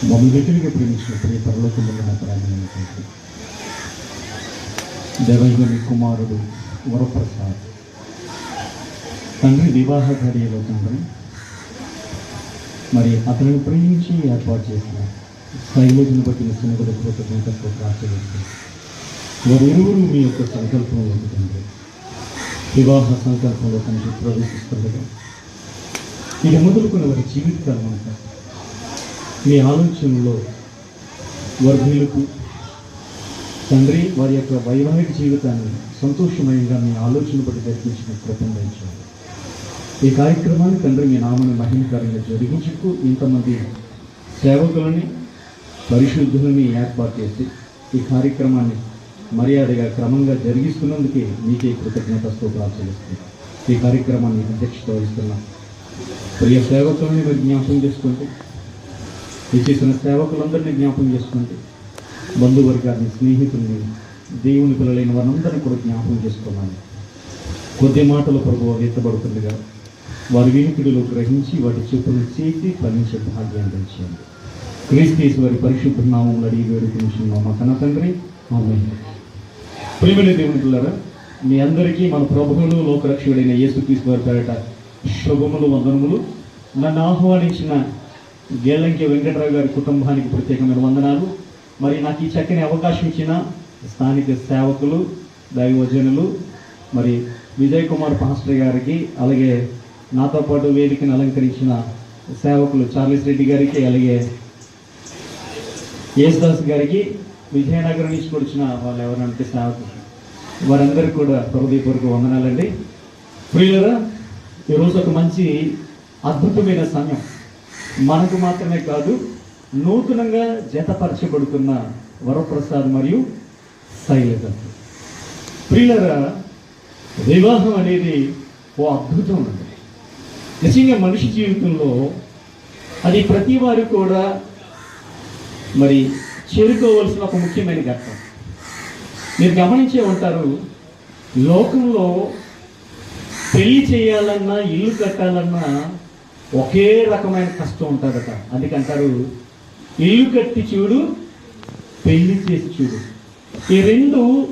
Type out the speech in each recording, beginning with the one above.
మమ్మల్ని వ్యక్తిగా ప్రేమించిన ప్రియ పరలోకమున్న నా ప్రేమైనటువంటి దేవైగని కుమారుడు వరప్రసాద్. తండ్రి వివాహ ఘడియలో తండ్రి మరి అతనిని ప్రేమించి ఏర్పాటు చేసిన శైలజను బట్టిన సునగుడు కృతజ్ఞతతో ప్రార్థిస్తుంది వారు ఇరువురు మీ యొక్క సంకల్పంలో తండ్రి వివాహ సంకల్పంలో తండ్రి ప్రవేశిస్తుండగా ఇది మొదలుకున్న వారి జీవితకాలం అంటారు మీ ఆలోచనలో వర్ధులకు తండ్రి వారి యొక్క వైవాహిక జీవితాన్ని సంతోషమయంగా మీ ఆలోచన బట్టి దర్శించిన కృపను ఈ కార్యక్రమాన్ని తండ్రి మీ నామని మహిమకరంగా జరిగించుకు ఇంతమంది సేవకులని పరిశుద్ధులని ఏర్పాటు చేసి ఈ కార్యక్రమాన్ని మర్యాదగా క్రమంగా జరిగిస్తున్నందుకే మీకే కృతజ్ఞత స్తోత్రాలు చెల్లిస్తుంది ఈ కార్యక్రమాన్ని అధ్యక్షత వహిస్తున్నాం ప్రియ సేవకులని మీరు జ్ఞాపకం చేసుకుంటే చేసిన సేవకులందరినీ జ్ఞాపకం చేసుకోండి బంధువర్గాన్ని స్నేహితుల్ని దేవుని పిల్లలైన వారందరినీ కూడా జ్ఞాపకం చేసుకున్నాను కొద్ది మాటలు ప్రభు ఎత్తబడుతుందిగా వారి వినికిడిలో గ్రహించి వాటి చెప్పులు చేసి ఫలించే భాగ్యాన్ని తెచ్చేయండి క్రీస్తు వారి పరిశుద్ధ నామంలో అడిగి వేడుకుని మా కన్న తండ్రి ఆమె ప్రేమని దేవుని పిల్లరా మీ అందరికీ మన ప్రభువులు లోకరక్షకుడైన యేసుక్రీస్తు వారి పేరట శుభములు వందనములు. నన్ను ఆహ్వానించిన గేలంకి వెంకటరావు గారి కుటుంబానికి ప్రత్యేకమైన వందనాలు. మరి నాకు ఈ చక్కని అవకాశం ఇచ్చిన స్థానిక సేవకులు దైవజనులు మరి విజయ్ కుమార్ పాస్టర్ గారికి అలాగే నాతో పాటు వేదికను అలంకరించిన సేవకులు చార్లెస్ రెడ్డి గారికి అలాగే యేసుదాస్ గారికి విజయనగరం నుంచి వచ్చిన వాళ్ళు ఎవరంటే సేవకులు వారందరికీ కూడా హృదయపూర్వక వందనాలండి. ప్రియులరా ఈరోజు ఒక మంచి అద్భుతమైన సమయం. మనకు మాత్రమే కాదు నూతనంగా జతపరచబడుతున్న వరప్రసాద్ మరియు శైలజ. ప్రియులరా వివాహం అనేది ఓ అద్భుతం అండి. నిజంగా మనిషి జీవితంలో అది ప్రతి వారు కూడా మరి చేరుకోవలసిన ఒక ముఖ్యమైన ఘట్టం. మీరు గమనించే ఉంటారు లోకంలో పెళ్ళి చేయాలన్నా ఇల్లు కట్టాలన్నా ఒకే రకమైన కష్టం ఉంటుందట. అందుకంటారు ఇల్లు కట్టి చూడు పెళ్ళి చేసి చూడు. ఈ రెండు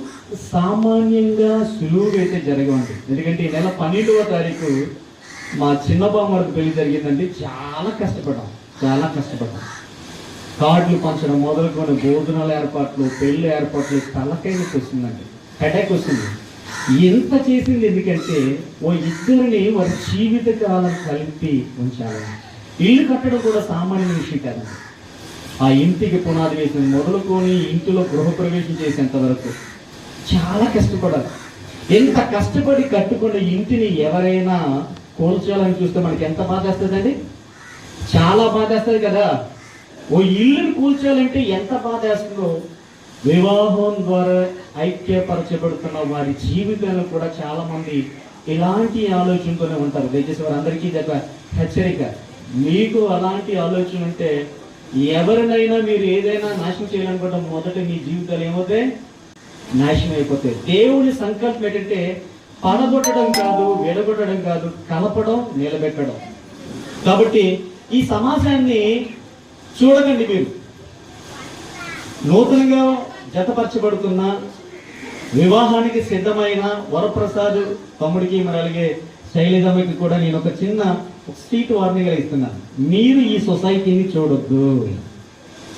సామాన్యంగా సులువుగా అయితే జరగవండి. ఎందుకంటే ఈ నెల పన్నెండవ తారీఖు మా చిన్న బామ్మడికి పెళ్ళి జరిగిందండి. చాలా కష్టపడ్డాం. చాలా కష్టపడ్డాం. కార్డులు పంచడం మొదలుకొని భోజనాల ఏర్పాట్లు పెళ్ళి ఏర్పాట్లు తలకైనకి వస్తుందండి. హెడేక్ వస్తుంది. ఎంత చేసింది ఎందుకంటే ఓ ఇద్దరిని వారి జీవిత కాలం కలిపి ఉంచాలి. ఇల్లు కట్టడం కూడా సామాన్య విషయం కాదు. ఆ ఇంటికి పునాది వేసిన మొదలుకొని ఇంటిలో గృహప్రవేశం చేసేంత వరకు చాలా కష్టపడాలి. ఎంత కష్టపడి కట్టుకున్న ఇంటిని ఎవరైనా కోల్చాలని చూస్తే మనకి ఎంత బాధ వేస్తుందండి? చాలా బాధ వేస్తుంది కదా. ఓ ఇల్లుని కూల్చాలంటే ఎంత బాధ వేస్తుందో వివాహం ద్వారా ఐక్యపరచబడుతున్న వారి జీవితాలు కూడా చాలా మంది ఇలాంటి ఆలోచనతోనే ఉంటారు. దయచేసి వారందరికీ ఇది ఒక హెచ్చరిక. మీకు అలాంటి ఆలోచన ఉంటే ఎవరినైనా మీరు ఏదైనా నాశనం చేయాలనుకుంటే మొదట మీ జీవితాలు ఏమవుతాయి? నాశనం అయిపోతాయి దేవుని సంకల్పం ఏంటంటే పడగొట్టడం కాదు విడగొట్టడం కాదు కలపడం నిలబెట్టడం. కాబట్టి ఈ సమాజాన్ని చూడకండి మీరు. నూతనంగా జతపరచబడుతున్న వివాహానికి సిద్ధమైన వరప్రసాద్ తమ్ముడికి మరి అలాగే శైలజమ్మకి కూడా నేను ఒక చిన్న స్ట్రీట్ వార్నింగ్ ఇస్తున్నాను. మీరు ఈ సొసైటీని చూడొద్దు.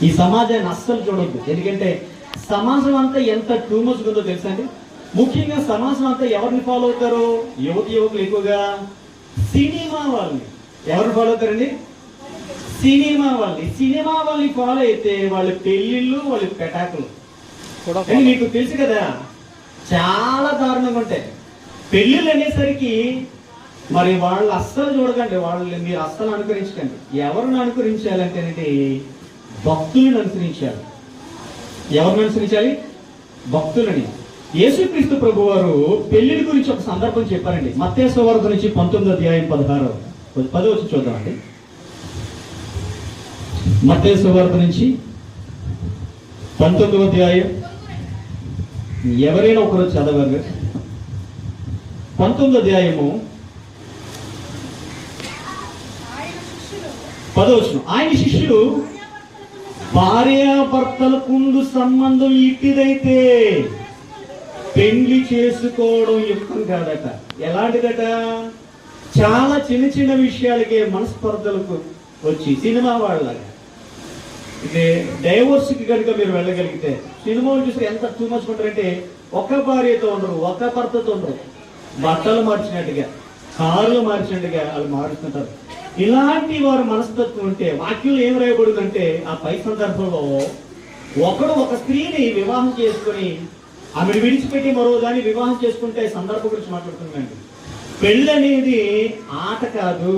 ఈ సమాజాన్ని అస్సలు చూడొద్దు. ఎందుకంటే సమాజం అంతా ఎంత టూ మచ్ ఉందో తెలుసా అండి? ముఖ్యంగా సమాజం అంతా ఎవరిని ఫాలో అవుతారు? యువతి యువకులు ఎక్కువగా సినిమా వాళ్ళని. ఎవరిని ఫాలో అవుతారండి? సినిమా వాళ్ళని. సినిమా వాళ్ళని ఫాలో అయితే వాళ్ళ పెళ్ళిళ్ళు వాళ్ళ పెటాకులు. మీకు తెలుసు కదా చాలా దారుణంగా ఉంటాయి. పెళ్ళిళ్ళు అనేసరికి మరి వాళ్ళు అస్సలు చూడకండి వాళ్ళని మీరు అస్సలు అనుకరించకండి. ఎవరిని అనుకరించాలంటేనండి భక్తులను అనుసరించాలి. ఎవరిని అనుసరించాలి? భక్తులని. యేసుక్రీస్తు ప్రభు వారు పెళ్ళిడి గురించి ఒక సందర్భం చెప్పారండి. మత్తేశ్వ వార్త నుంచి పంతొమ్మిదో అధ్యాయం పదహారు. పదో వచ్చి చూద్దామండి. మత్తేశ్వ వార్త నుంచి పంతొమ్మిదో అధ్యాయం ఎవరైనా ఒకరు చదవరు పంతొమ్మిది అధ్యాయము. ఆయన ఆయన శిష్యులు భార్యాభర్తలకుండు సంబంధం ఇట్టిదైతే పెళ్ళి చేసుకోవడం యుక్తం కాదట. ఎలాంటిదట? చాలా చిన్న చిన్న విషయాలకే మనస్పర్ధలకు వచ్చి సినిమా వాళ్ళగా ఇది డైవోర్స్కి కనుక మీరు వెళ్ళగలిగితే సినిమాలు చూస్తే ఎంత టూ మచ్ ఉంటారంటే ఒక భార్యతో ఉండరు ఒక భర్తతో ఉండరు. బట్టలు మార్చినట్టుగా కార్లు మార్చినట్టుగా వాళ్ళు మారుస్తుంటారు. ఇలాంటి వారి మనస్తత్వం ఉంటే వాక్యం ఏం రాయబడిందంటే ఆ పై సందర్భంలో ఒకడు ఒక స్త్రీని వివాహం చేసుకొని ఆమెను విడిచిపెట్టి మరో దాన్ని వివాహం చేసుకుంటే సందర్భం గురించి మాట్లాడుతున్నాండి పెళ్ళి అనేది ఆట కాదు.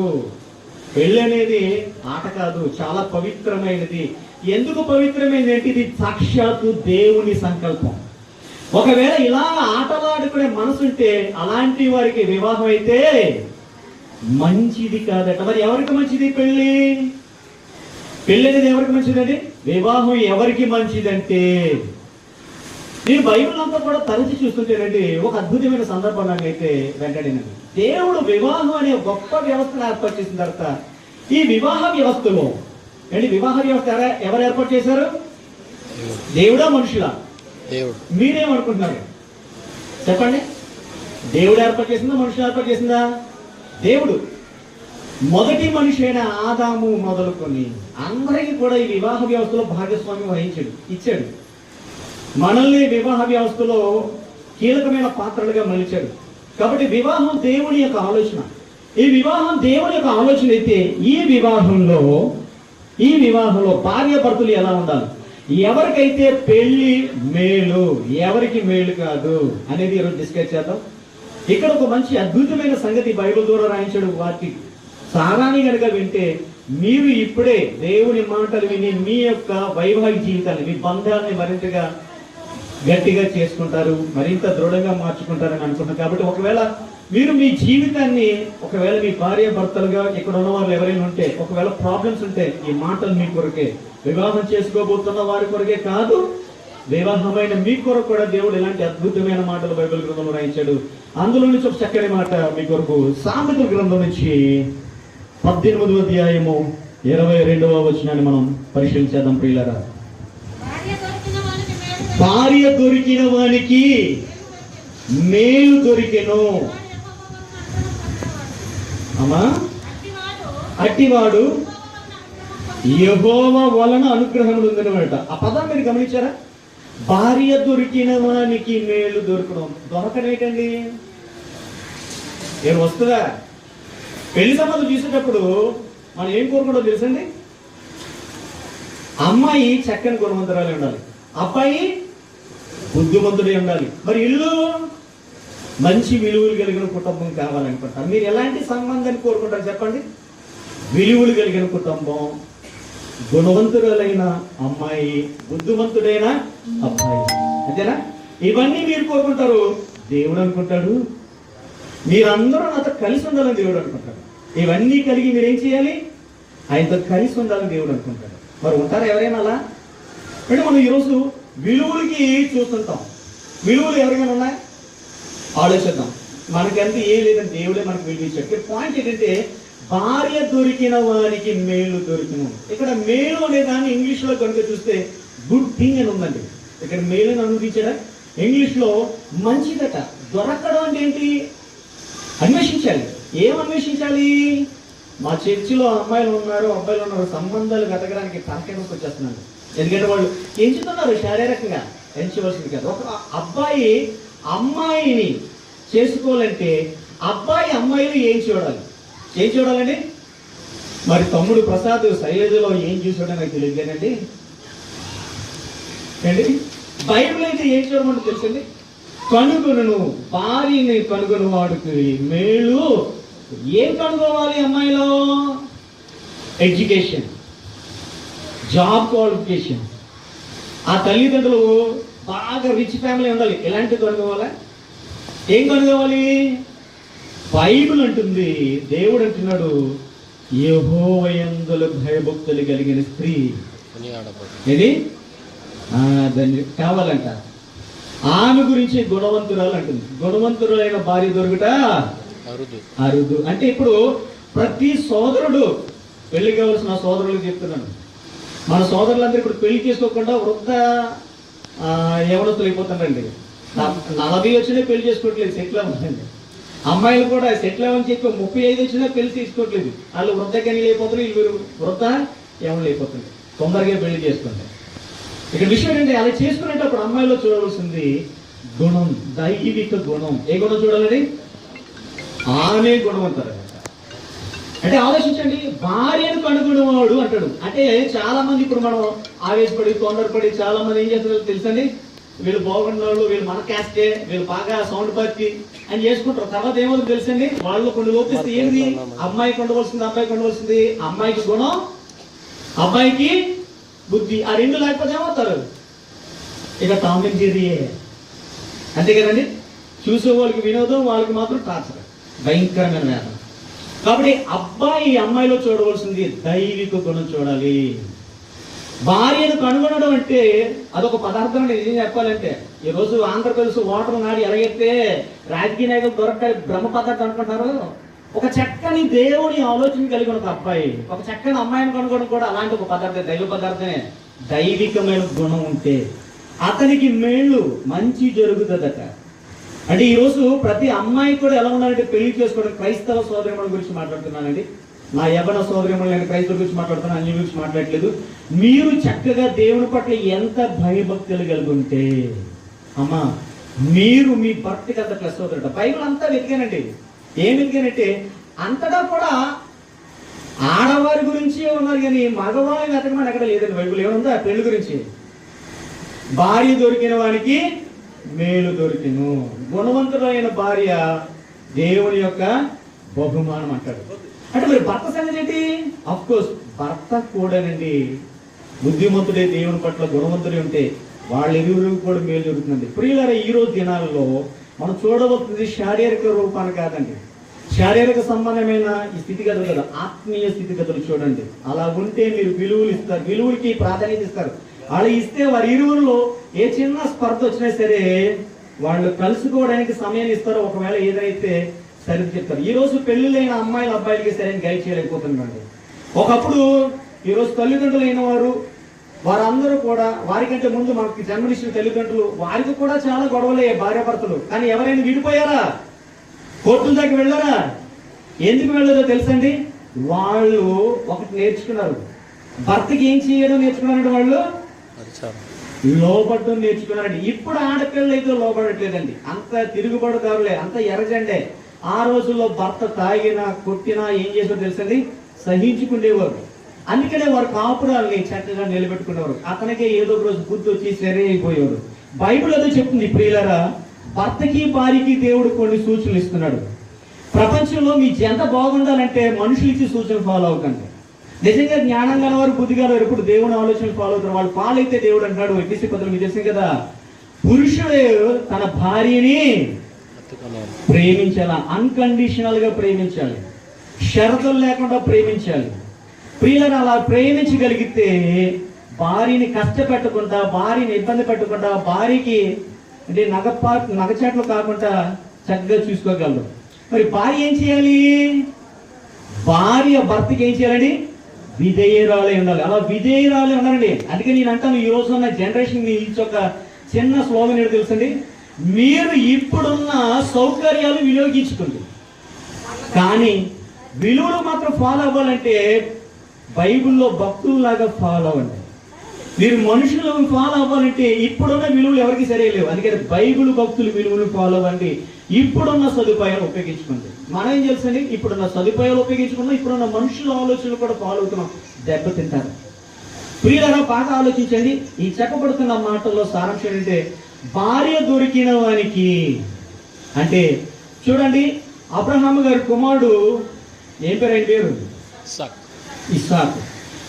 పెళ్ళి అనేది ఆట కాదు. చాలా పవిత్రమైనది. ఎందుకు పవిత్రమైంది అంటే ఇది సాక్షాత్తు దేవుని సంకల్పం. ఒకవేళ ఇలా ఆటలాడుకునే మనసుంటే అలాంటి వారికి వివాహం అయితే మంచిది కాదట. మరి ఎవరికి మంచిది పెళ్ళి? పెళ్ళి అనేది ఎవరికి మంచిదండి? వివాహం ఎవరికి మంచిదంటే? నేను బైబిల్ అంతా కూడా తరచి చూస్తుంటేనండి ఒక అద్భుతమైన సందర్భం నాకైతే వెంటనేనండి. దేవుడు వివాహం అనే గొప్ప వ్యవస్థను ఏర్పాటు చేసిన తర్వాత ఈ వివాహ వ్యవస్థలో ఏంటి వివాహ వ్యవస్థ ఎవర- ఎవరు ఏర్పాటు చేశారు? దేవుడా మనుషులా దేవుడు. మీరేమనుకుంటున్నారు? చెప్పండి. దేవుడు ఏర్పాటు చేసిందా మనుషులు ఏర్పాటు చేసిందా? దేవుడు. మొదటి మనిషి అయిన ఆదాము మొదలుకొని అందరికీ కూడా ఈ వివాహ వ్యవస్థలో భాగస్వామ్యం వహించాడు ఇచ్చాడు. మనల్ని వివాహ వ్యవస్థలో కీలకమైన పాత్రలుగా మలిచాడు. కాబట్టి వివాహం దేవుని యొక్క ఆలోచన. ఈ వివాహం దేవుని యొక్క ఆలోచన అయితే ఈ వివాహంలో ఈ వివాహంలో భార్య భర్తలు ఎలా ఉండాలి? ఎవరికైతే పెళ్ళి మేలు ఎవరికి మేలు కాదు అనేది ఈరోజు డిస్కస్ చేద్దాం. ఇక్కడ ఒక మంచి అద్భుతమైన సంగతి బైబిల్ ద్వారా రాయించడం వాటి సారాన్ని కనుక వింటే మీరు ఇప్పుడే దేవుని మాటలు విని మీ యొక్క వైవాహిక జీవితాన్ని మీ బంధాన్ని మరింతగా గట్టిగా చేసుకుంటారు మరింత దృఢంగా మార్చుకుంటారని అనుకుంటున్నాను కాబట్టి ఒకవేళ మీరు మీ జీవితాన్ని ఒకవేళ మీ భార్య భర్తలుగా ఇక్కడ ఉన్న వాళ్ళు ఎవరైనా ఉంటే ఒకవేళ ప్రాబ్లమ్స్ ఉంటే ఈ మాటలు మీ కొరకే వివాహం చేసుకోబోతున్న వారి కొరకే కాదు వివాహమైన మీ కొరకు కూడా దేవుడు ఇలాంటి అద్భుతమైన మాటలు బైబిల్ గ్రంథంలో రాయించాడు అందులో నుంచి ఒక చక్కని మాట మీ కొరకు సామెతల గ్రంథం నుంచి పద్దెనిమిదవ అధ్యాయము ఇరవై రెండవ వచనాన్ని మనం పరిశీలించేద్దాం ప్రియులరా భార్య దొరికిన వానికి మేలు. దొరికెను అమ్మా? అట్టివాడు అట్టివాడు వలన యహోవ వలన అనుగ్రహములు ఉందనమాట ఆ పదం మీరు గమనించారా? భార్య దొరికిన వానికి మేలు దొరకడం. దొరకనేటండి. ఏం వస్తుందా? పెళ్ళి సంబంధం చూసేటప్పుడు మనం ఏం కోరుకుంటాం తెలుసండి? అమ్మాయి చక్కని గుణవంతురాలు ఉండాలి. అబ్బాయి బుద్ధిమంతుడే ఉండాలి. మరి ఇల్లు? మంచి విలువలు కలిగిన కుటుంబం కావాలనుకుంటారు. మీరు ఎలాంటి సంబంధాన్ని కోరుకుంటారు చెప్పండి? విలువలు కలిగిన కుటుంబం గుణవంతురాలైన అమ్మాయి బుద్ధిమంతుడైన అబ్బాయి. అంతేనా? ఇవన్నీ మీరు కోరుకుంటారు. దేవుడు అనుకుంటాడు. మీరందరూ నాతో కలిసి ఉండాలని దేవుడు అనుకుంటాడు. ఇవన్నీ కలిగి మీరేం చేయాలి? ఆయనతో కలిసి ఉండాలని దేవుడు అనుకుంటాడు. మరి ఉంటారా ఎవరైనా అలా? అంటే మనం ఈరోజు విలువలకి చూస్తుంటాం. విలువలు ఎవరికైనా ఉన్నాయి? ఆలోచిద్దాం. మనకంత ఏ లేదని దేవుడే మనకు విలువ పాయింట్ ఏంటంటే భార్య దొరికిన వారికి మేలు దొరికిన. ఇక్కడ మేలు అనే దాన్ని కనుక చూస్తే గుడ్ థింగ్ అని ఉందండి. ఇక్కడ మేలు అని ఇంగ్లీష్లో ఇంగ్లీష్ మంచిదట. దొరకడం అంటే ఏంటి? అన్వేషించాలి. ఏం అన్వేషించాలి? మా చర్చిలో అమ్మాయిలు ఉన్నారు అబ్బాయిలు ఉన్నారు సంబంధాలు వెతకడానికి తలకెనకు వచ్చేస్తున్నాను ఎందుకంటే వాళ్ళు ఎంచుతున్నారు శారీరకంగా ఎంచవలసింది కాదు. ఒక అబ్బాయి అమ్మాయిని చేసుకోవాలంటే అబ్బాయి అమ్మాయిలు ఏం చూడాలి? ఏం చూడాలండి? మరి తమ్ముడు ప్రసాద్ శైలజలో ఏం చూసాడో నాకు తెలియదేనండి. ఏంటి? బైబిల్ అయితే ఏం చూడమంటే తెలుసండి? కనుగొను భార్యని కనుగొను వాడికి మేలు. ఏం కనుగోవాలి అమ్మాయిలో? ఎడ్యుకేషన్ జాబ్ క్వాలిఫికేషన్ ఆ తల్లిదండ్రులు బాగా రిచ్ ఫ్యామిలీ ఉండాలి. ఎలాంటి కనుగోవాలా ఏం కనుగోవాలి బైబిల్ అంటుంది. దేవుడు అంటున్నాడు యహోవయందుల భయభక్తులు కలిగిన స్త్రీ. ఏది? దాన్ని కావాలంట. ఆమె గురించి గుణవంతురాలు అంటుంది. గుణవంతురాలైన భార్య దొరుకుట అరుదు. అరుదు. అంటే ఇప్పుడు ప్రతి సోదరుడు పెళ్ళి కావాల్సిన సోదరులకు చెప్తున్నాను. మన సోదరులందరూ ఇప్పుడు పెళ్ళి చేసుకోకుండా వృద్ధ ఎవరో యవనస్తులు నలభై వచ్చినా పెళ్ళి చేసుకోవట్లేదు సెటిల్ అవ్వండి అమ్మాయిలు కూడా సెటిల్ అవ్వని చెప్పి ముప్పై ఐదు వచ్చినా పెళ్ళి తీసుకోవట్లేదు వాళ్ళు వృద్ధ కనీలు అయిపోతున్నారు వీళ్ళు వృద్ధ యవనలు లేకపోతుంది తొందరగా పెళ్ళి చేసుకోండి. ఇక్కడ విషయం ఏంటంటే అలా చేసుకునేటప్పుడు అమ్మాయిలో చూడవలసింది గుణం దైవిక గుణం. ఏ గుణం చూడాలండి? ఆమె గుణం అంటారు అంటే ఆలోచించండి భార్యను కనుగొనేవాడు అంటాడు. అంటే చాలా మంది ఇప్పుడు మనం ఆవేశపడి తొందరపడి చాలా మంది ఏం చేస్తారో తెలుసండి? వీళ్ళు బాగున్న వాళ్ళు మన క్యాస్టే వీళ్ళు బాగా సౌండ్ పార్టీ అని చేసుకుంటారు. తర్వాత ఏమవుతుంది తెలుసండి? వాళ్ళు కొన్ని లోపిస్తే ఏంటి అమ్మాయికి ఉండవలసింది అబ్బాయికి ఉండవలసింది అమ్మాయికి గుణం అబ్బాయికి బుద్ధి. ఆ రెండు లేకపోతే ఏమవుతారు? ఇక టామ్ అండ్ జెర్రీయే అంతే కదండి? చూసే వాళ్ళకి వినోదం వాళ్ళకి మాత్రం టార్చర్. భయంకరమైన వేదన. కాబట్టి అబ్బాయి అమ్మాయిలో చూడవలసింది దైవిక గుణం చూడాలి. భార్యను కనుగొనడం అంటే అదొక పదార్థం అంటే నిజం చెప్పాలంటే. ఈరోజు ఆంధ్రప్రదేశ్ ఓటర్ నాడు ఎలాగైతే రాజకీయ నాయకులు దొరకడానికి బ్రహ్మ పదార్థం అనుకుంటారు ఒక చక్కని దేవుని ఆలోచన కలిగిన ఒక అబ్బాయి ఒక చక్కని అమ్మాయిని కనుగొనడం కూడా అలాంటి ఒక పదార్థం దైవ పదార్థమే. దైవికమైన గుణం ఉంటే అతనికి మేళ్ళు మంచి జరుగుతుందట. అంటే ఈరోజు ప్రతి అమ్మాయి కూడా ఎలా ఉన్నారంటే పెళ్ళి చేసుకోవడం క్రైస్తవ సోదరిమల గురించి మాట్లాడుతున్నానండి. నా యవన సోదరిమల నేను క్రైస్తవ గురించి మాట్లాడుతున్నాను అన్ని గురించి మాట్లాడలేదు మీరు చక్కగా దేవుని పట్ల ఎంత భయభక్తులు కలిగి ఉంటే అమ్మా మీరు మీ భర్తకి అంత ప్లస్ అవుతారట. బైబిల్ అంతా వెతికానండి. ఏం వెతికానంటే అంతటా కూడా ఆడవారి గురించి ఉన్నారు కానీ మగవాళ్ళని వెతకమని ఎక్కడ లేదండి బైబిల్. ఏముందా పెళ్ళి గురించి? భార్య దొరికిన వానికి మేలు దొరికిను. గుణవంతుడైన భార్య దేవుని యొక్క బహుమానం అంటాడు. అంటే మరి భర్త సంగతి ఏంటి? అఫ్ కోర్స్ భర్త కూడానండి బుద్ధిమంతుడే దేవుని పట్ల గుణవంతుడే ఉంటే వాళ్ళ ఇరువురు కూడా మేలు జరుగుతుందండి. ప్రియులారా ఈ రోజు దినాలలో మనం చూడబోతుంది శారీరక రూపాన్ని కాదండి. శారీరక సంబంధమైన ఈ స్థితిగతులు కదా ఆత్మీయ స్థితిగతులు చూడండి. అలా ఉంటే మీరు విలువలు ఇస్తారు విలువలకి ప్రాధాన్యత ఇస్తారు. అలా ఇస్తే వారి ఇరువురిలో ఏ చిన్న స్పర్ధ వచ్చినా సరే వాళ్ళు కలుసుకోవడానికి సమయాన్ని ఇస్తారు. ఒకవేళ ఏదైతే సరిగ్గా చెప్తారు. ఈ రోజు పెళ్ళిళ్ళైన అమ్మాయిల అబ్బాయిలకి సరైన గైడ్ చేయలేకపోతున్నాడు ఒకప్పుడు ఈరోజు తల్లిదండ్రులు అయిన వారు వారందరూ కూడా వారికంటే ముందు మనకి జన్మనిచ్చిన తల్లిదండ్రులు వారికి కూడా చాలా గొడవలే భార్యాభర్తలు. కానీ ఎవరైనా విడిపోయారా? కోర్టుల దాకా వెళ్ళారా? ఎందుకు వెళ్ళారో తెలుసండి? వాళ్ళు ఒకటి నేర్చుకున్నారు. భర్తకి ఏం చేయడం నేర్చుకున్నారంటే వాళ్ళు? లోబడ్డం నేర్చుకున్నారండి ఇప్పుడు ఆడపిల్లలు అయితే లోపడట్లేదండి అంత తిరుగుబడతారులే అంత ఎర్రజండే. ఆ రోజుల్లో భర్త తాగినా కొట్టినా ఏం చేసో తెలుసండి? సహించుకునేవారు. అందుకనే వారు కాపురాల్ని చక్కగా నిలబెట్టుకునేవారు. అతనికే ఏదో ఒక రోజు బుద్ధి వచ్చి సరే అయిపోయేవారు బైబిల్ అదే చెప్తుంది ప్రియులరా భర్తకి భార్యకి దేవుడు కొన్ని సూచనలు ఇస్తున్నాడు. ప్రపంచంలో మీ జంట బాగుండాలంటే మనుషులు ఇచ్చే సూచనలు ఫాలో అవ్వకండి. నిజంగా జ్ఞానం గల వారు బుద్ధి గల వారు ఎప్పుడు దేవుని ఆలోచనలు ఫాలో అవుతారు. వాళ్ళు ఫాలో అయితే దేవుడు అంటాడు ఎపిసి పదులు మీకు తెలుసు కదా పురుషుడు తన భార్యని ప్రేమించాలి? అన్కండిషనల్గా ప్రేమించాలి. షరతులు లేకుండా ప్రేమించాలి. ప్రియులను అలా ప్రేమించగలిగితే భార్యని కష్టపెట్టకుండా భార్యని ఇబ్బంది పెట్టకుండా భార్యకి అంటే నగపా నగచాట్లు కాకుండా చక్కగా చూసుకోగలరు. మరి భార్య ఏం చేయాలి? భార్య భర్తకి ఏం చేయాలండి? విధేయురాలే ఉండాలి. అలా విధేయురాలే ఉన్నారండి అందుకే నేను అంటాను ఈ రోజు ఉన్న జనరేషన్ నుంచి ఒక చిన్న స్లోగన్ ఏంటో తెలుసండి? మీరు ఇప్పుడున్న సౌకర్యాలు వినియోగించుకోండి. కానీ విలువలు మాత్రం ఫాలో అవ్వాలంటే బైబిల్లో భక్తుల్లాగా ఫాలో అవ్వండి. మీరు మనుషులు ఫాలో అవ్వాలంటే ఇప్పుడున్న విలువలు ఎవరికి సరిలేవు అందుకని బైబిల్ భక్తులు విలువలు ఫాలో అవ్వండి. ఇప్పుడున్న సదుపాయాలు ఉపయోగించుకోండి. మనం ఏం తెలుసండి ఇప్పుడున్న సదుపాయాలు ఉపయోగించుకున్నాం ఇప్పుడున్న మనుషుల ఆలోచనలు కూడా ఫాలో అవుతున్నాం. దెబ్బతింటారు. ప్రియులరా బాగా ఆలోచించండి. ఈ చెప్పబడుతున్న మాటల్లో సారాంశం ఏంటంటే భార్య దొరికిన వానికి అంటే చూడండి అబ్రహాం గారి కుమారుడు ఏం పేరు? ఆయన పేరు? సక్ ఇస్సాక్.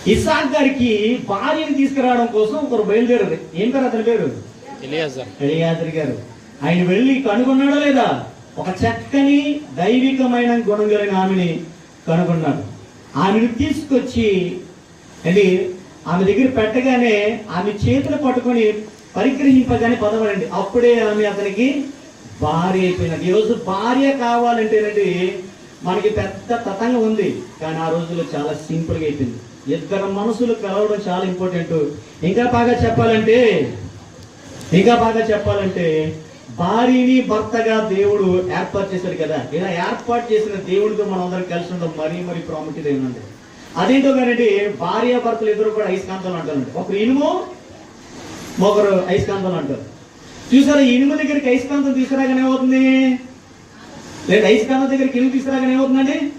ఇస్సాక్ గారికి భార్యని తీసుకురావడం కోసం ఒకరు బయలుదేరారు. ఏం పేరు అతని పేరు? ఎలియాజర్. గారు. ఆయన వెళ్ళి కనుగొన్నాడా లేదా? ఒక చక్కని దైవికమైన గుణం కలిగిన ఆమెని కనుగొన్నాడు. ఆమెను తీసుకొచ్చి అది ఆమె దగ్గర పెట్టగానే ఆమె చేతులు పట్టుకొని పరిగ్రహింపగానే పదవడండి అప్పుడే ఆమె అతనికి భార్య అయిపోయినది ఈరోజు భార్య కావాలంటేనండి మనకి పెద్ద తతంగం ఉంది. కానీ ఆ రోజుల్లో చాలా సింపుల్గా అయిపోయింది. ఇద్దరు మనసులు కలవడం చాలా ఇంపార్టెంట్. ఇంకా బాగా చెప్పాలంటే ఇంకా బాగా చెప్పాలంటే భార్యని భర్తగా దేవుడు ఏర్పాటు చేశాడు కదా. ఇలా ఏర్పాటు చేసిన దేవుడితో మనం అందరం కలిసి ఉండడం మరీ మరీ ప్రాముఖ్యత ఏంటంటే అదేంటో కానీ భార్య భర్తలు ఇద్దరు కూడా ఐస్కాంతాలు అంటారండి ఒకరు ఇనుము ఒకరు ఐస్కాంతాలు అంటారు. చూసారా ఇనుము దగ్గరికి ఐస్కాంతం తీసుకురాగానే ఏమవుతుంది? లేదా ఐస్కాంతం దగ్గరికి ఇనుము తీసుకురాగానే ఏమవుతుందండి?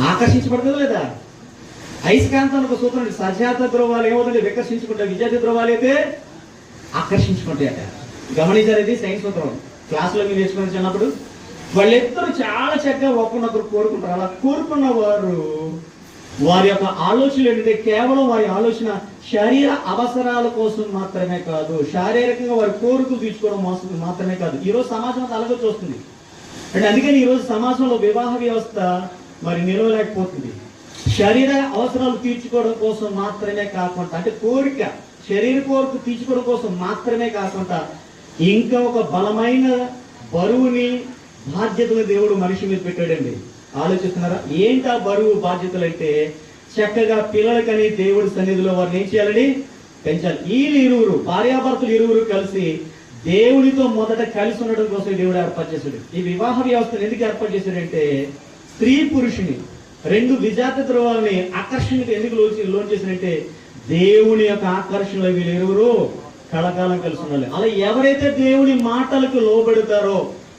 ఆకర్షించబడుతుంది లేదా? అయస్కాంతానికి ఒక సూత్రం ఉంది. సజాత ద్రవాలు ఏమవుతుంది వికర్షించుకుంటాయి. విజాత ద్రవాలు అయితే ఆకర్షించుకుంటాయట. గమనించారు ఇది సైన్స్ సూత్రం. క్లాసులో మీరు నేర్చుకుని చిన్నప్పుడు? వాళ్ళిద్దరూ చాలా చక్కగా ఒకరినొకరు కోరుకుంటారు. అలా కోరుకున్న వారు వారి యొక్క ఆలోచనలు ఏంటంటే కేవలం వారి ఆలోచన శరీర అవసరాల కోసం మాత్రమే కాదు శారీరకంగా వారి కోరికలు తీర్చుకోవడం మాత్రమే కాదు. ఈరోజు సమాజం అలాగే చూస్తుంది అంటే అందుకని ఈరోజు సమాజంలో వివాహ వ్యవస్థ మరి నిలవలేకపోతుంది. శరీర అవసరాలు తీర్చుకోవడం కోసం మాత్రమే కాకుండా అంటే కోరిక శరీర కోరిక తీర్చుకోవడం కోసం మాత్రమే కాకుండా ఇంకా ఒక బలమైన బరువుని బాధ్యతలు దేవుడు మనిషి మీద పెట్టాడండి. ఆలోచిస్తున్నారా? ఏంటి ఆ బరువు బాధ్యతలు అంటే చక్కగా పిల్లలకని దేవుడి సన్నిధిలో వారిని ఏం చేయాలని పెంచాలి. వీళ్ళు ఇరువురు భార్యాభర్తలు ఇరువురు కలిసి దేవునితో మొదట కలిసి ఉండడం కోసం దేవుడు ఏర్పాటు చేశాడు. ఈ వివాహ వ్యవస్థను ఎందుకు ఏర్పాటు చేశాడంటే స్త్రీ పురుషుని రెండు విజాత ధ్రువాలని ఆకర్షణకు ఎందుకు లోచి లోన్ చేసినట్టే దేవుని యొక్క ఆకర్షణలో వీళ్ళు కళకాలం కలిసి ఉండాలి అలా ఎవరైతే దేవుని మాటలకు లోబడతారో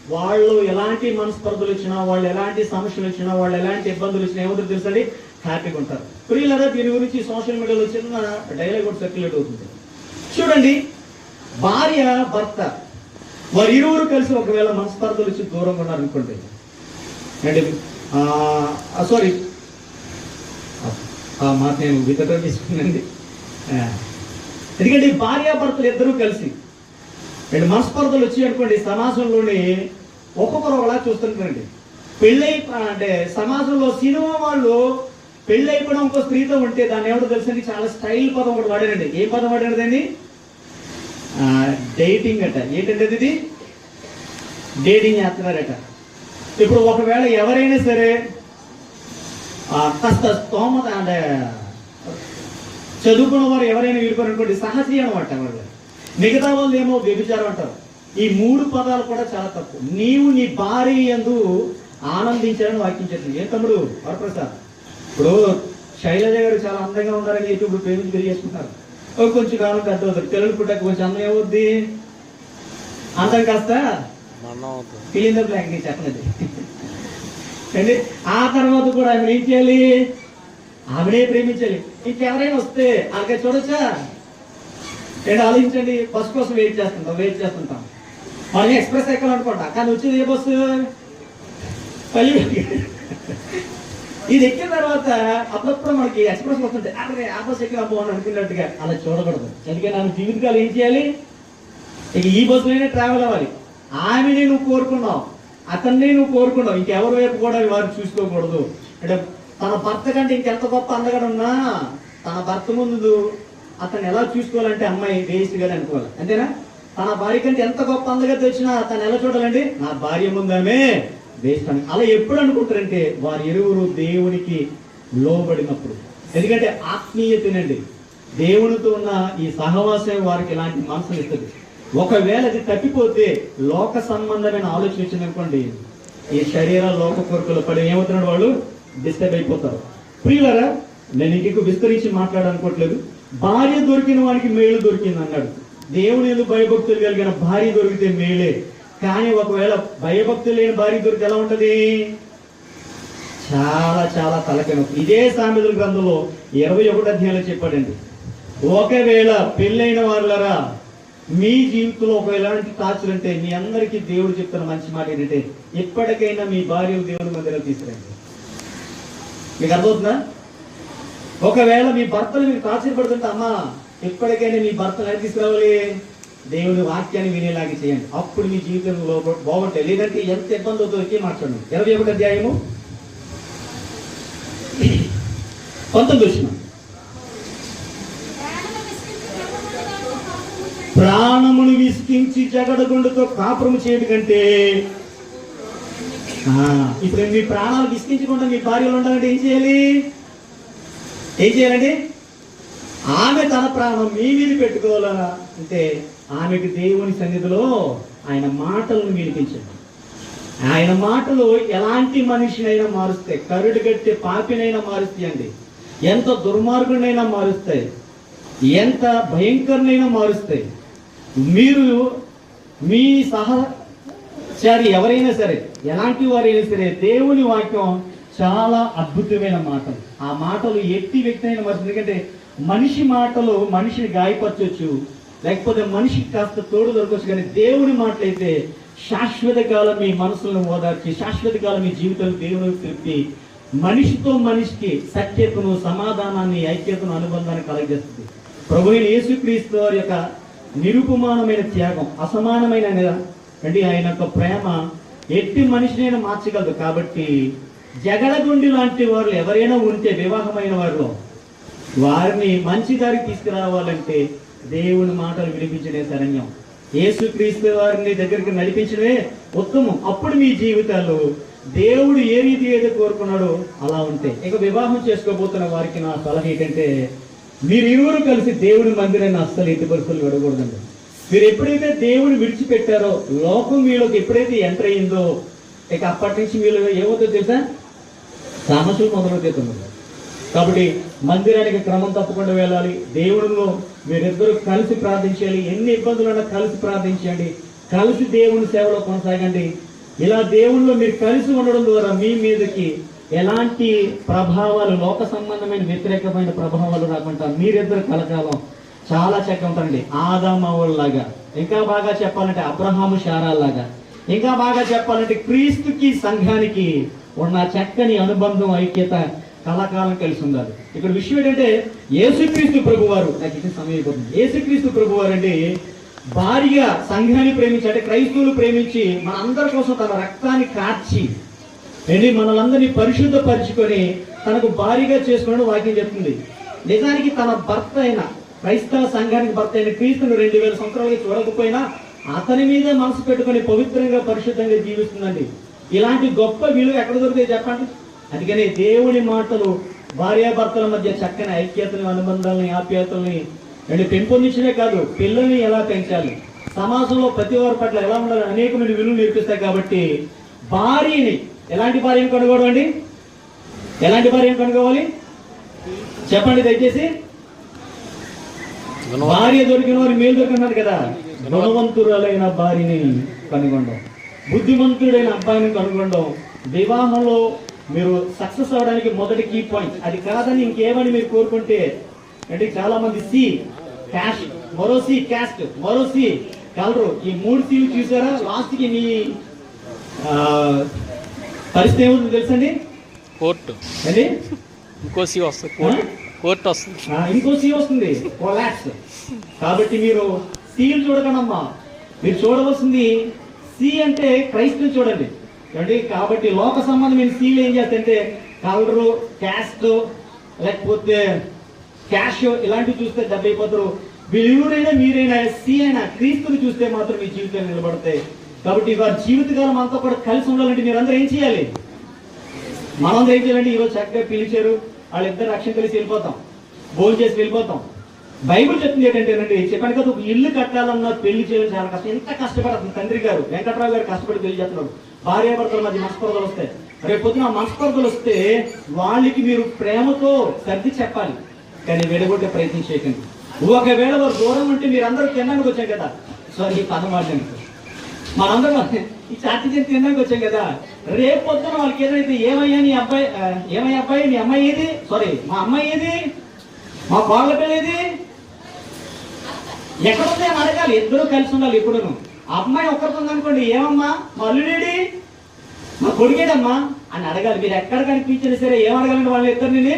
వాళ్ళు ఎలాంటి మనస్పర్ధలు వచ్చినా వాళ్ళు ఎలాంటి సమస్యలు వచ్చినా వాళ్ళు ఎలాంటి ఇబ్బందులు వచ్చినా ఏమవుతుందో తెలుసండి హ్యాపీగా ఉంటారు. ప్రియులరా దీని గురించి సోషల్ మీడియాలో చిన్న డైలాగ్ కూడా సర్క్యులేట్ అవుతుంది. చూడండి భార్య భర్త వారు ఇరువురు కలిసి ఒకవేళ మనస్పర్ధలు వచ్చి దూరంగా ఉన్నారనుకోండి అంటే సారీ ఆ మాట నేను విధంగా తీసుకున్నాండి ఎందుకంటే భార్యాభర్తలు ఇద్దరూ కలిసి రెండు మనస్పర్ధలు వచ్చి అనుకోండి సమాజంలోని ఒక్కొక్కరు ఒకలా చూస్తుంటారండి. పెళ్ళై అంటే సమాజంలో సినిమా వాళ్ళు పెళ్ళైపోవడం ఇంకో స్త్రీతో ఉంటే దాన్ని ఎవరు తెలుసండి? చాలా స్టైల్ పదం ఒకటి వాడారండి. ఏ పదం వాడారండి? డేటింగ్ అట. ఏంటంటే ఇది డేటింగ్ చేస్తున్నారట ఇప్పుడు ఒకవేళ ఎవరైనా సరే కాస్త స్తోమత అంటే చదువుకున్న వారు ఎవరైనా వీడుకొని అనుకోండి సహజీవనం అంట వాళ్ళు. మిగతా వాళ్ళు ఏమో వ్యభిచారం అంటారు. ఈ మూడు పదాలు కూడా చాలా తప్పు. నీవు నీ భార్య యందు ఆనందించాలని వాక్యం చెప్తుంది. ఏ తమ్ముడు? వరప్రసాద్. ఇప్పుడు శైలజ గారు చాలా అందంగా ఉన్నారని చెప్పి ఇప్పుడు ప్రేమించి పెళ్ళి చేసుకుంటారు ఓ కొంచెం కాలం పెద్ద అవుతారు. పిల్లలు పుట్టాక కొంచెం అందం ఏమవుద్ది అందం కాస్త మరణం అవుతుంది ద నేను చెప్పలేదు. అండి ఆ తర్వాత కూడా ఆమె ఏం చేయాలి? ఆమెనే ప్రేమించాలి. ఇంకెవరైనా వస్తే అలాగే చూడొచ్చా? నేను ఆలోచించండి. బస్ కోసం వెయిట్ చేస్తుంటాం వెయిట్ చేస్తుంటాం. వాళ్ళని ఎక్స్ప్రెస్ ఎక్కాలనుకుంటా. కానీ వచ్చేది ఏ బస్సు? పల్లి ఇది ఎక్కిన తర్వాత అప్పుడప్పుడు మనకి ఎక్స్ప్రెస్ వస్తుంటే అరే ఆ బస్ ఎక్కిన బాగుంది అనుకున్నట్టుగా అలా చూడకూడదు. అందుకే ఆమె జీవితకాలం ఏం చేయాలి? ఇక ఈ బస్సులోనే ట్రావెల్ అవ్వాలి. ఆమెని నువ్వు కోరుకున్నావు అతన్ని నువ్వు కోరుకున్నావు ఇంకెవరి వైపు కూడా వారు చూసుకోకూడదు. అంటే తన భర్త కంటే ఇంకెంత గొప్ప అందగడు ఉన్నా తన భర్త ముందు అతను ఎలా చూసుకోవాలంటే అమ్మాయి వేస్ట్ గారు అనుకోవాలి. అంతేనా? తన భార్య కంటే ఎంత గొప్ప అందగా తెచ్చినా తను ఎలా చూడాలండి? నా భార్య ముందామే వేస్ట్ అని. అలా ఎప్పుడు అనుకుంటారంటే వారి ఇరువురు దేవునికి లోబడినప్పుడు. ఎందుకంటే ఆత్మీయతనండి. దేవునితో ఉన్న ఈ సహవాసం వారికి ఇలాంటి మనసులు ఇస్తుంది ఒకవేళ అది తప్పిపోతే లోక సంబంధమైన ఆలోచన వచ్చింది అనుకోండి ఈ శరీర లోక కోరికలు పడి ఏమవుతున్నాడు వాళ్ళు? డిస్టర్బ్ అయిపోతారు. ప్రియులరా నేను ఇంకెక్కువ విస్తరించి మాట్లాడాలనుకోవట్లేదు భార్య దొరికిన వాడికి మేలు దొరికింది అన్నాడు. దేవుని ఎందుకు భయభక్తులు కలిగిన భార్య దొరికితే మేలే. కానీ ఒకవేళ భయభక్తులు లేని భార్య దొరికితే ఎలా ఉంటది? చాలా చాలా తలకెనొప్పి ఇదే సామెతల గ్రంథంలో ఇరవై ఒకటి అధ్యాయంలో చెప్పాడండి. ఒకవేళ పెళ్ళైన వాళ్ళరా మీ జీవితంలో ఒక ఎలాంటి టార్చర్ మీ అందరికీ దేవుడు చెప్తున్న మంచి మాట ఏంటంటే ఎప్పటికైనా మీ భార్య దేవుని మధ్యలో తీసుకురండి. మీకు అర్థమవుతుందా? ఒకవేళ మీ భర్తలు మీకు టార్చర్ అమ్మా ఎప్పటికైనా మీ భర్తలు ఎలా తీసుకురావాలి. దేవుని వాక్యాన్ని వినేలాగా చేయండి. అప్పుడు మీ జీవితంలో బాగుంటాయి. లేదంటే ఎంత ఇబ్బంది అవుతుందో ఒకే మాట్లాడండి ఇరవై ఒకటి అధ్యాయము. పంతొమ్మిది వచ్చినాం ప్రాణమును విసికించి జగడగుండుతో కాపురము చేయడం కంటే ఇప్పుడు మీ ప్రాణాలు విసికించకుండా మీ భార్యలు ఉండాలంటే ఏం చేయాలి? ఏం చేయాలండి ఆమె తన ప్రాణం మీ మీద పెట్టుకోవాలా అంటే ఆమెకు దేవుని సన్నిధిలో ఆయన మాటలను వినిపించండి. ఆయన మాటలు ఎలాంటి మనిషినైనా మారుస్తాయి. కరుడు కట్టే పాపినైనా మారుస్తాయండి ఎంత దుర్మార్గునైనా మారుస్తాయి. ఎంత భయంకరనైనా మారుస్తాయి. మీరు మీ సహచారి ఎవరైనా సరే ఎలాంటి వారైనా సరే దేవుని వాక్యం చాలా అద్భుతమైన మాటలు. ఆ మాటలు ఎట్టి వ్యక్తి అయిన ఎందుకంటే మనిషి మాటలు మనిషిని గాయపరచవచ్చు లేకపోతే మనిషికి కాస్త తోడు దొరకవచ్చు. కానీ దేవుని మాటలైతే శాశ్వత కాలం మీ మనసులను ఓదార్చి శాశ్వత కాలం మీ జీవితంలో దేవుని తృప్తి మనిషితో మనిషికి సత్యతను సమాధానాన్ని ఐక్యతను అనుబంధాన్ని కలగజేస్తుంది. ప్రభు యేసుక్రీస్తు వారి యొక్క నిరుపమానమైన త్యాగం అసమానమైన అంటే ఆయన యొక్క ప్రేమ ఎట్టి మనిషినైనా మార్చగలదు. కాబట్టి జగడగుండి లాంటి వారు ఎవరైనా ఉంటే వివాహమైన వారిలో వారిని మంచి దారికి తీసుకురావాలంటే దేవుని మాటలు వినిపించడే శరణ్యం. యేసుక్రీస్తు వారిని దగ్గరికి నడిపించడమే ఉత్తమం. అప్పుడు మీ జీవితాలు దేవుడు ఏ రీతి ఏదో కోరుకున్నాడో అలా ఉంటాయి ఇక వివాహం చేసుకోబోతున్న వారికి నా సలహా ఏంటంటే మీరు ఇరువురు కలిసి దేవుని మందిరాన్ని అస్సలు ఎట్టి పరిస్థితులు విడకూడదండి మీరు ఎప్పుడైతే దేవుని విడిచిపెట్టారో లోకం మీలోకి ఎప్పుడైతే ఎంటర్ అయిందో ఇక అప్పటి నుంచి మీలో ఏమవుతుందో తెలుసా? సమస్యలు మొదలవుతుంది కాబట్టి మందిరానికి క్రమం తప్పకుండా వెళ్ళాలి. దేవుడిలో మీరిద్దరూ కలిసి ప్రార్థించాలి. ఎన్ని ఇబ్బందులన్నా కలిసి ప్రార్థించండి. కలిసి దేవుని సేవలో కొనసాగండి. ఇలా దేవుళ్ళు మీరు కలిసి ఉండడం ద్వారా మీ మీదకి ఎలాంటి ప్రభావాలు లోక సంబంధమైన వ్యతిరేకమైన ప్రభావాలు రాకుండా మీరిద్దరు కలకాలం చాలా చక్కగా ఉంటారండి ఆదామవుల్లాగా ఇంకా బాగా చెప్పాలంటే అబ్రహాము శారాల్లాగా. ఇంకా బాగా చెప్పాలంటే క్రీస్తుకి సంఘానికి ఉన్న చక్కని అనుబంధం ఐక్యత కళాకాలం కలిసి ఉండాలి. ఇక్కడ విషయం ఏంటంటే యేసుక్రీస్తు ప్రభు వారు నాకు ఇది సమయం ఏసుక్రీస్తు యేసుక్రీస్తు ప్రభు వారు అంటే భారీగా సంఘాన్ని ప్రేమించి అంటే క్రైస్తవులు ప్రేమించి మన అందరి కోసం తన రక్తాన్ని కార్చి వెళ్ళి మనలందరినీ పరిశుద్ధపరుచుకొని తనకు భారీగా చేసుకున్నాడు వాక్యం చెప్తుంది. నిజానికి తన భర్త అయిన క్రైస్తవ సంఘానికి భర్త అయిన క్రీస్తును రెండు వేల సంవత్సరాలకి చూడకపోయినా అతని మీద మనసు పెట్టుకొని పవిత్రంగా పరిశుద్ధంగా జీవిస్తుందండి. ఇలాంటి గొప్ప విలువ ఎక్కడ దొరికితే చెప్పండి? అందుకని దేవుని మాటలు భార్యాభర్తల మధ్య చక్కని ఐక్యతని అనుబంధాలని ఆప్యాయతల్ని రెండు పెంపొందించడే కాదు పిల్లల్ని ఎలా పెంచాలి? సమాజంలో ప్రతి వారి పట్ల ఎలా ఉండాలి? అనేకమైన విలువలు నేర్పిస్తాయి కాబట్టి భార్యని ఎలాంటి భార్యను కనుగోవడం అండి ఎలాంటి భార్యను కనుగోవాలి? చెప్పండి దయచేసి. భార్య దొరికిన వారు మేలు దొరికినారు కదా? గుణవంతురాలైన భార్యని కనుగొనడం. బుద్ధిమంతుడైన అబ్బాయిని కనుగొనడం. వివాహంలో మీరు సక్సెస్ అవడానికి మొదటి కీ పాయింట్ అది కాదని ఇంకేమని మీరు కోరుకుంటే అంటే చాలా మంది సి క్యాష్ మరో సి క్యాస్ట్ మరో సి కలరు. ఈ మూడు సీలు చూసారా? లాస్ట్కి మీ పరిస్థితి ఏముంది తెలుసండి? కోర్టు. అండి ఇంకో సీ వస్తుంది కోర్టు. కోర్టు వస్తుంది. ఇంకో సీ వస్తుంది. కాబట్టి మీరు సీలు చూడకనమ్మా. మీరు చూడవలసింది సి అంటే క్రైస్తవులు చూడండి. ఏమండి? కాబట్టి లోక సంబంధమైన సీలు ఏం చేస్తాయంటే కలరు క్యాస్ట్ లేకపోతే క్యాష్ ఇలాంటివి చూస్తే దెబ్బైపోతారు వీళ్ళెవరైనా మీరైనా సి అయినా క్రీస్తుని చూస్తే మాత్రం మీ జీవితాలు నిలబడతాయి కాబట్టి వారి జీవితకాలం అంతా కూడా కలిసి ఉండాలంటే మీరు అందరూ ఏం చేయాలి? మనం ఏం చేయాలంటే ఈరోజు చక్కగా పిలిచారు వాళ్ళిద్దరు రక్షణ కలిసి వెళ్ళిపోతాం భోజనం చేసి వెళ్ళిపోతాం. బైబిల్ చెప్తుంది ఏంటంటేనండి చెప్పాను కదా ఒక ఇల్లు కట్టాలన్నా పెళ్ళి చేయడం చాలా కష్టం. ఎంత కష్టపడుతుంది తండ్రి గారు వెంకట్రావు గారు కష్టపడి పెళ్ళి చేస్తున్నాడు భార్యాభర్తల మధ్య మనస్పర్ధలు వస్తాయి. రేపు పొద్దున మనస్పర్ధలు వస్తే వాళ్ళకి మీరు ప్రేమతో సర్ది చెప్పాలి. కానీ విడగొట్టే ప్రయత్నం చేయకండి. ఒకవేళ వారు దూరం ఉంటే మీరు అందరూ తినడానికి వచ్చారు కదా? సో ఈ పదం వాడండి మనందరం ఈ చాటి చేసి తినడానికి వచ్చాం కదా. రేపు పొద్దున వాళ్ళకి ఏదైతే ఏమయ్యా నీ అబ్బాయి ఏమయ్య ఏమయ్యా అబ్బాయి నీ అమ్మాయి ఏది? సారీ మా అమ్మాయి ఏది? మా కోళ్ళ పిల్ల ఏది? ఎక్కడ అని అడగాలి. ఇద్దరు కలిసి ఉండాలి ఇప్పుడును. అమ్మాయి ఒక్కరితో ఉందనుకోండి ఏమమ్మా? మా అల్లుడేడి? మా కొడుకేడమ్మా? అని అడగాలి. మీరు ఎక్కడ కనిపించినా సరే ఏం అడగాలండి వాళ్ళ ఇద్దరిని?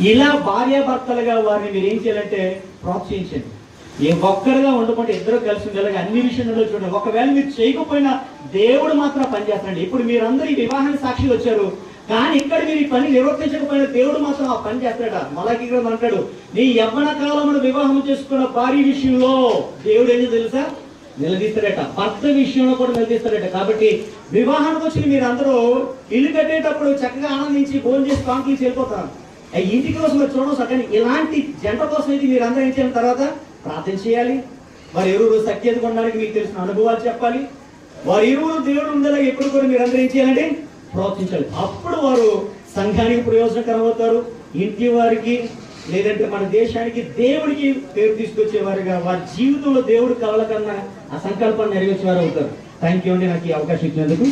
ఇలా భార్యాభర్తలుగా వారిని మీరు ఏం చేయాలంటే ప్రోత్సహించండి. ఏ ఒక్కరుగా ఉండకుండా ఇద్దరు కలిసి ఉండాలి. అన్ని విషయంలో చూడండి. ఒకవేళ మీరు చేయకపోయినా దేవుడు మాత్రం పనిచేస్తాడు ఇప్పుడు మీరందరూ ఈ వివాహానికి సాక్షి వచ్చారు. కానీ ఇక్కడ మీరు ఈ పని నిర్వర్తించకపోయినా దేవుడు మాత్రం ఆ పని చేస్తాడా మలాకి గ్రంథం అంటాడు? నీ యవ్వన కాలంలో వివాహం చేసుకున్న భార్య విషయంలో దేవుడు ఏంటో తెలుసా? నిలదీస్తాడట. భర్త విషయంలో కూడా నిలదీస్తాడట. కాబట్టి వివాహానికి వచ్చిన మీరందరూ ఇల్లు కట్టేటప్పుడు చక్కగా ఆనందించి భోజనం చేసి కాంక్లీస్ వెళ్ళిపోతారు ఇంటికి కోసం మీరు చూడవచ్చు కానీ ఇలాంటి జంట కోసం అయితే మీరు అందరూ ఏం తర్వాత? ప్రార్థన చేయాలి. వారి ఎరువులు సఖ్యత కొనడానికి మీకు తెలిసిన అనుభవాలు చెప్పాలి. వారి ఇరువురు దేవుడు ఉండేలా ఎప్పుడు కూడా మీరు అందరూ ఏం చేయాలండి ప్రోత్సహించాలి అప్పుడు వారు సంఘానికి ప్రయోజనకరం అవుతారు. ఇంటి వారికి లేదంటే మన దేశానికి దేవుడికి పేరు తీసుకొచ్చేవారుగా వారి జీవితంలో దేవుడు కలల కన్నా ఆ సంకల్పాన్ని నెరవేర్చేవారు అవుతారు. థ్యాంక్ యూ అండి నాకు ఈ అవకాశం ఇచ్చినందుకు.